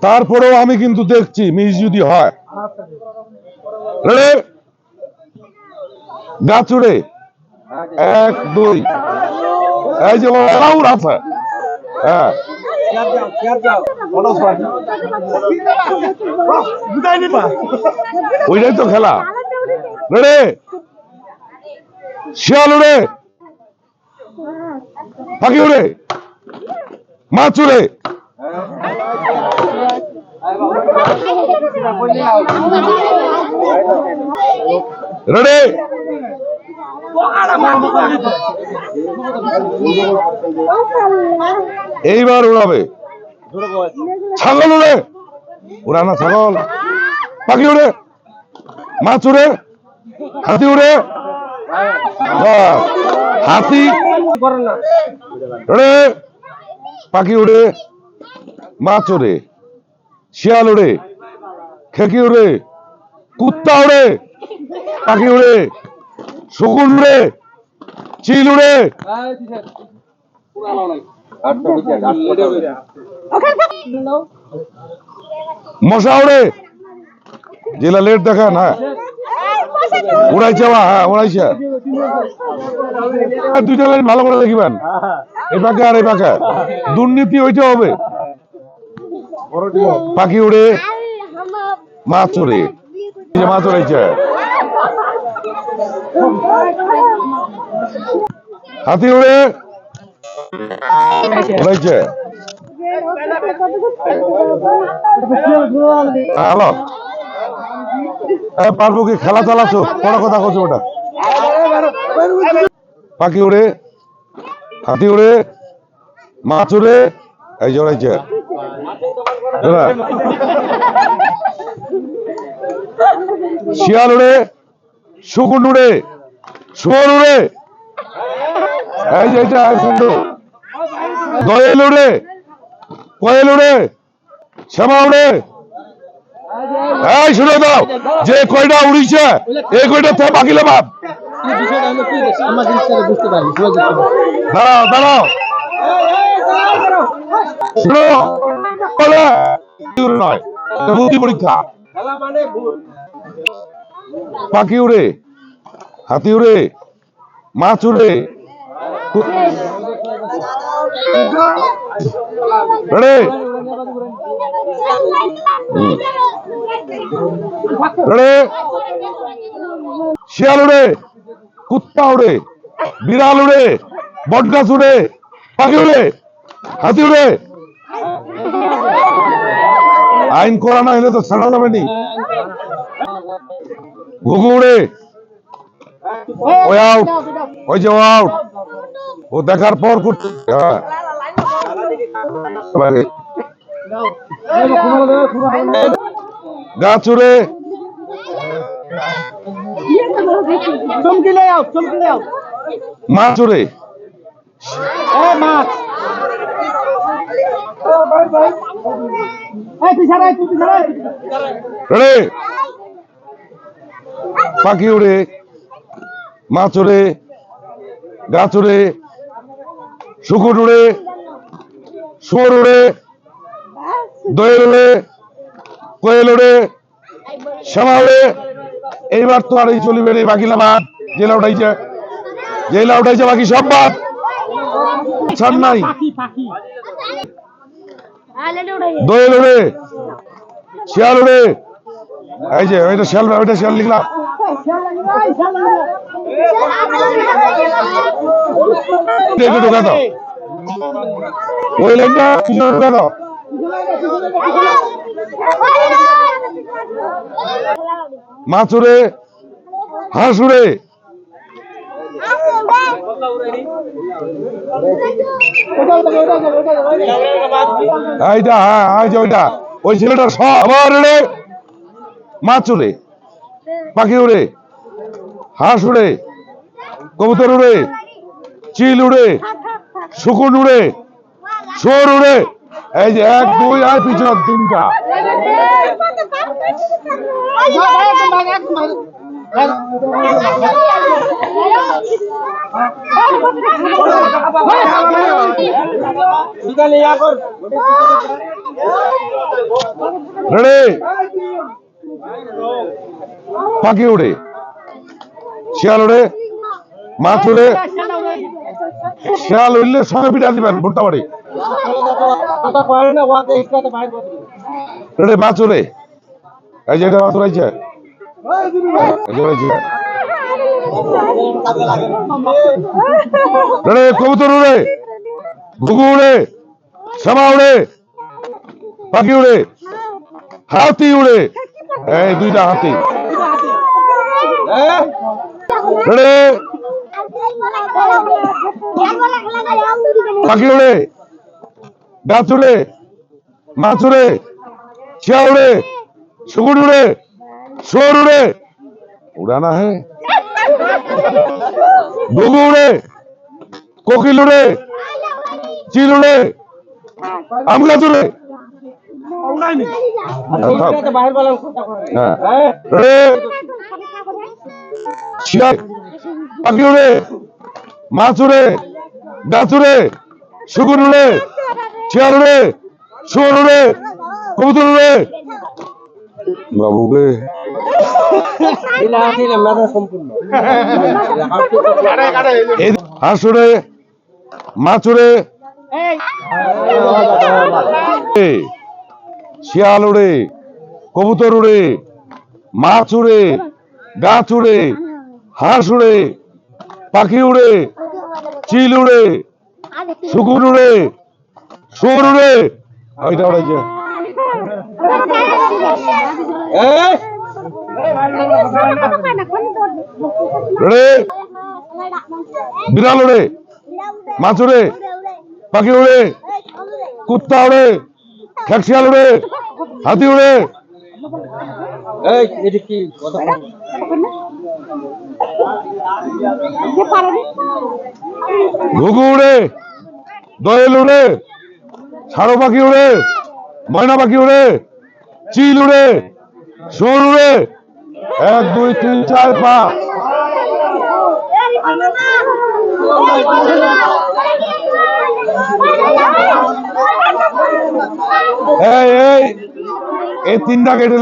তারপরেও আমি কিন্তু দেখছি, মিস যদি হয়। গাছুড়ে। এক, দুই। এই যে রাউর আছে। হ্যাঁ। ওইটাই তো খেলা। রে শিয়াল উড়ে। পাখি উড়ে। উড়ে রেডি এইবার উড়াবে। ছাগল উড়ে। উড়া না ছাগল। পাখি উড়ে। মাছ উড়ে। হাতি উড়ে। হাতি। উড়ে পাখি উড়ে মাছ উড়ে শিয়াল উড়ে খেকি উড়ে কুত্তা উড়ে পাখি উড়ে শকুন উড়ে চিল উড়ে মশা উড়ে জেলা লেট দেখান হ্যাঁ। উড়াইছে বা হ্যাঁ উড়াইছে। দুইটা লাইন ভালো করে দেখিবেন। এই পাকে আর এই পাকে। দুর্নীতি হইতে হবে। পাখি উড়ে, মাছ যে মাছ উড়াইছে। হাতি উড়ে, উড়াইছে। হ্যালো পারব কি? খেলা চালাচ্ছ বড় কথা করছ ওটা। পাখি উড়ে হাতি উড়ে মাছ উড়ে এই জড়াইছে শিয়াল উড়ে শুকুন উড়ে শুয়োর উড়ে এই যে এটা সুন্দর দয়েল উড়ে কোয়েল উড়ে শ্যামা উড়ে এই শুনে দাও যে কয়টা উড়িছে এই কয়টা তো বাকিলে বাপ বুঝতে পারি দাঁড়াও দাঁড়াও নয় বুদ্ধি পরীক্ষা। পাখি উড়ে হাতি উড়ে মাছ উড়ে। শিয়াল উড়ে কুত্তা উড়ে বিড়াল উড়ে বটগাছ উড়ে পাখি উড়ে হাতি উড়ে আইন করা না হলে তো ছাড়া যাবে নি ঘুঘু উড়ে ওই আউট ওই যে আউট ও দেখার পর করতে হ্যাঁ চমকিলে যাও মাছ। পিছারে রেডি। পাখি উড়ে। মাছ উড়ে গাছ উড়ে শুকুর উড়ে। শুয়োর উড়ে। দোয়েল উড়ে কোয়েল উড়ে শ্যামা উড়ে এইবার তো আর এই চলিবে রে বাকি বাদ জেলা উঠাইছে জেলা উঠাইছে বাকি সব বাদ। ছাড় নাই। পাখি পাখি দোয়েল উড়ে শিয়াল এই যে, ওইটা শিয়াল ওইটা শিয়াল লিখলাম। ঢোকা দাও। ওই লাইনটা ঢোকা দাও। মাছ উড়ে হাঁস উড়ে এইটা হ্যাঁ ওইটা। ওই ছেলেটার সব আবার উড়ে মাছ উড়ে পাখি উড়ে হাঁস উড়ে কবুতর উড়ে চিল উড়ে শুকুন উড়ে শোর উড়ে এই যে এক, দুই আর পিছন তিনটা। রেডি পাখি উড়ে। শিয়াল উড়ে, মাছ উড়ে। শিয়াল উড়লে সঙ্গে পিঠা দিবেন, ভুট্টা বাড়ি মাছ উড়ে এই যে এটা রেডি, কবুতর উড়ে। ঘুঘু উড়ে। শ্যামা উড়ে। পাখি উড়ে। হাতি উড়ে। এই দুইটা হাতি। পাখি উড়ে। গাছ উড়ে মাছ উড়ে চিয়া उड़े सुगुन उड़े शोर उड़े उड़ाना है डुगू उड़े कोकिल उड़े चिल उड़े आम गाछ उड़े হ্যাঁ রে শিয়াল পাখি উড়ে মাছ উড়ে গাছ উড়ে শুকুর উড়ে শিয়াল উড়ে শুয়োর উড়ে কবুতর উড়ে বাবুকে হাঁস উড়ে মাছ উড়ে শিয়াল উড়ে কবুতর উড়ে মাছ উড়ে গাছ উড়ে হাঁস উড়ে পাখি উড়ে চিল উড়ে শুকুর উড়ে শুয়োর উড়ে ওইটা উড়াইছে রে বিড়াল উড়ে মাছ উড়ে পাখি উড়ে কুত্তা উড়ে খ্যাকশিয়াল উড়ে হাতি উড়ে ঘুঘু উড়ে দোয়েল উড়ে ষাড়ো পাখি উড়ে, ময়না পাখি উড়ে, চিল উড়ে সোর উড়ে। এক, দুই, তিন, চার পাঁচ এই এই এই তিনটা কেটে